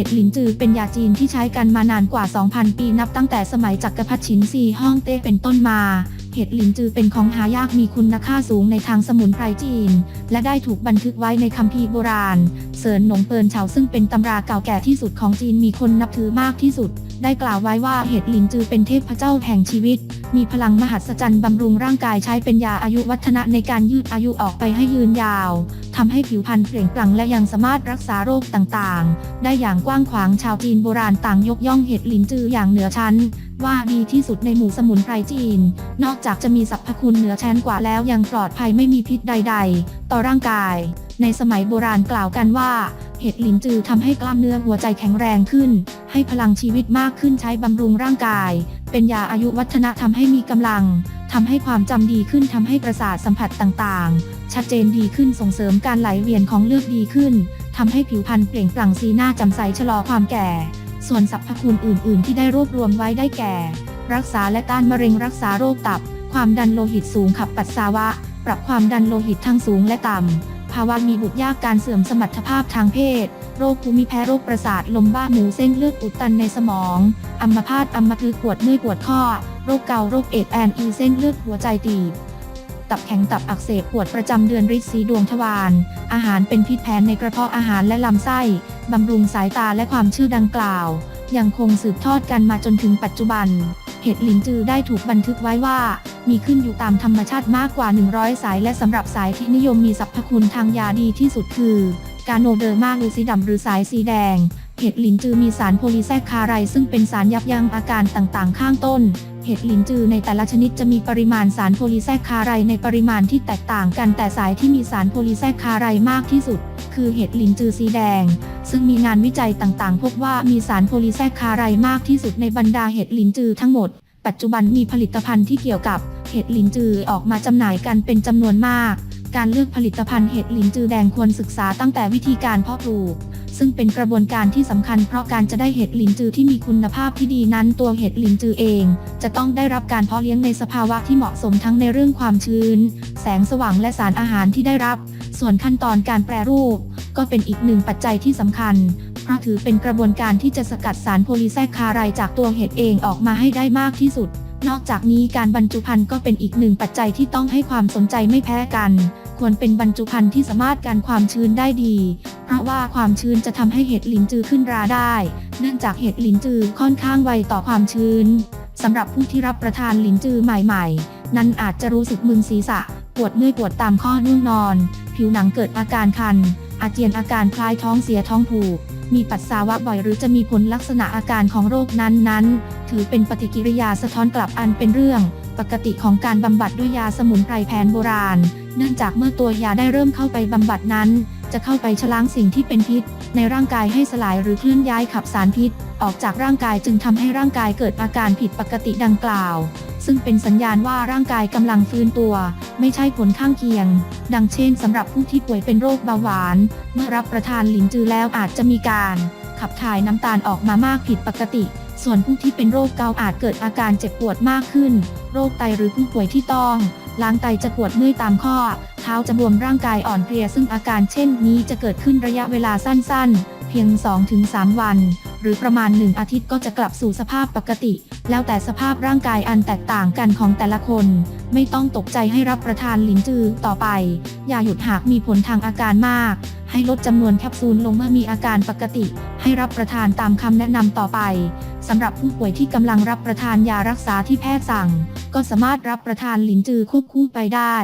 ห็ดหลินจือเป็นยาจีนที่ใช้กันมานานกว่า 2,000 ปีนับตั้งแต่สมัยจักรพรรดิฉินซีฮ่องเต้เป็นต้นมา เห็ดหลินจือเป็นของหายากมีคุณค่าสูงในทางสมุนไพรจีน และได้ถูกบันทึกไว้ในคัมภีร์โบราณ เสินหนงเปินเฉาซึ่งเป็นตำราเก่าแก่ที่สุดของจีนมีคนนับถือมากที่สุด ได้กล่าวไว้ว่าเห็ดหลินจือเป็นเทพเจ้าแห่งชีวิต มีพลังมหัศจรรย์บำรุงร่างกายใช้เป็นยาอายุวัฒนะในการยืดอายุออกไปให้ยืนยาวทำให้ผิวพรรณเปล่งปลั่งและยังสามารถรักษาโรคต่างๆ ได้อย่างกว้างขวางชาวจีนโบราณต่างยกย่องเห็ดหลินจืออย่างเหนือชั้น ว่าดีที่สุดในหมู่สมุนไพรจีน นอกจากจะมีสรรพคุณเหนือชั้นกว่าแล้วยังปลอดภัยไม่มีพิษใด ๆ ต่อร่างกาย ในสมัยโบราณกล่าวกันว่าเห็ดหลินจือทำให้กล้ามเนื้อหัวใจแข็งแรงขึ้น ให้พลังชีวิตมากขึ้นใช้บำรุงร่างกาย เป็นยาอายุวัฒนะทำให้มีกำลังทำให้ความจำดีขึ้นทำให้ประสาทสัมผัสต่างๆ ชัดเจนดีขึ้นส่งเสริมการไหลเวียนของเลือดดีขึ้นทำให้ผิวพรรณเปล่งปลั่งสีหน้าจำใสชะลอความแก่ ส่วนสรรพคุณอื่น ๆ ที่ได้รวบรวมไว้ได้แก่ รักษาและต้านมะเร็งรักษาโรคตับ ความดันโลหิตสูงขับปัสสาวะ ปรับความดันโลหิตทั้งสูงและต่ำ ภาวะมีบุตรยากการเสื่อมสมรรถภาพทางเพศ โรคภูมิแพ้โรคประสาทลมบ้าหมูเส้นเลือดอุดตันในสมอง อัมพาตอัมพฤกษ์ปวดเมื่อยปวดข้อ โรคเกาโรคเอดแอนอีเส้นเลือดหัวใจตีบตับแข็งตับอักเสบปวดประจำเดือนริดสีดวงทวาร อาหารเป็นพิษแผนในกระเพาะอาหารและลำไส้ บำรุงสายตาและความชื่อดังกล่าว ยังคงสืบทอดกันมาจนถึงปัจจุบัน เห็ดหลินจือได้ถูกบันทึกไว้ว่า มีขึ้นอยู่ตามธรรมชาติมากกว่า 100 สาย และสำหรับสายที่นิยมมีสรรพคุณทางยาดีที่สุดคือกาโนเดอร์มาลูซิดัมหรือสายสีแดง เห็ดหลินจือมีสารโพลีแซคคาไรซึ่งเป็นสารยับยั้งอาการต่างๆ ข้างต้น เห็ดหลินจือในแต่ละชนิดจะมีปริมาณสารโพลีแซคคาไรในปริมาณที่แตกต่างกันแต่สายที่มีสารโพลีแซคคาไรมากที่สุด คือเห็ดหลินจือสีแดง ซึ่งมีงานวิจัยต่างๆ พบว่ามีสารโพลีแซคคาไรมากที่สุดในบรรดาเห็ดหลินจือทั้งหมด ปัจจุบันมีผลิตภัณฑ์ที่เกี่ยวกับ เห็ดหลินจือออกมาจำหน่ายกันเป็นจำนวนมาก การเลือกผลิตภัณฑ์เห็ดหลินจือแดงควรศึกษาตั้งแต่วิธีการเพาะปลูก ซึ่งเป็นกระบวนการที่สำคัญเพราะการจะได้เห็ดหลินจือที่มีคุณภาพที่ดีนั้นตัวเห็ดหลินจือเอง จะต้องได้รับการเพาะเลี้ยงในสภาวะที่เหมาะสมทั้งในเรื่องความชื้น แสงสว่างและสารอาหารที่ได้รับ ส่วนขั้นตอนการแปรรูป ก็เป็นอีกหนึ่งปัจจัยที่สำคัญเพราะถือเป็นกระบวนการที่จะสกัดสารโพลีแซคคาไรด์จากตัวเห็ดเองออกมาให้ได้มากที่สุด นอกจากนี้การบรรจุภัณฑ์ก็เป็นอีกหนึ่งปัจจัยที่ต้องให้ความสนใจไม่แพ้กัน ควรเป็นบรรจุภัณฑ์ที่สามารถกันความชื้นได้ดี เพราะว่าความชื้นจะทำให้เห็ดหลินจือขึ้นราได้ เนื่องจากเห็ดหลินจือค่อนข้างไวต่อความชื้นสำหรับผู้ที่รับประทานหลินจือใหม่ๆ นั้นอาจจะรู้สึกมึนศีรษะ ปวดเมื่อยปวดตามข้อนุ่งนอน ผิวหนังเกิดอาการคัน อาเจียนอาการคล้ายท้องเสียท้องผูก มีปัสสาวะบ่อยหรือจะมีผลลักษณะอาการของโรคนั้นๆ ถือเป็นปฏิกิริยาสะท้อนกลับอันเป็นเรื่องปกติของการบำบัดด้วยยาสมุนไพรแผนโบราณ เนื่องจากเมื่อตัวยาได้เริ่มเข้าไปบำบัดนั้น จะเข้าไปชะล้างสิ่งที่เป็นพิษ ในร่างกายให้สลายหรือเคลื่อนย้ายขับสารพิษ ออกจากร่างกายจึงทำให้ร่างกายเกิดอาการผิดปกติดังกล่าว ซึ่งเป็นสัญญาณว่าร่างกายกำลังฟื้นตัว ไม่ใช่ผลข้างเคียง ดังเช่นสำหรับผู้ที่ป่วยเป็นโรคเบาหวาน เมื่อรับประทานหลินจือแล้วอาจจะมีการขับถ่ายน้ำตาลออกมามากผิดปกติส่วนผู้ที่เป็นโรคเกาต์อาจเกิดอาการเจ็บปวดมากขึ้น โรคไตหรือผู้ป่วยที่ต้อง ล้างไตจะปวดเมื่อยตามข้อ เท้าจะบวมร่างกายอ่อนเพลียซึ่งอาการเช่นนี้จะเกิดขึ้นระยะเวลาสั้นๆ เพียง 2-3 วัน หรือประมาณ 1 อาทิตย์ก็จะกลับสู่สภาพปกติ แล้วแต่สภาพร่างกายอันแตกต่างกันของแต่ละคน ไม่ต้องตกใจให้รับประทานหลินจือต่อไป อย่าหยุดหากมีผลทางอาการมาก ให้ลดจำนวนแคปซูลลงเมื่อมีอาการปกติ ให้รับประทานตามคำแนะนำต่อไปสำหรับผู้ป่วยที่กำลังรับประทานยารักษาที่แพทย์สั่ง ก็สามารถรับประทานหลินจือควบคู่ไปได้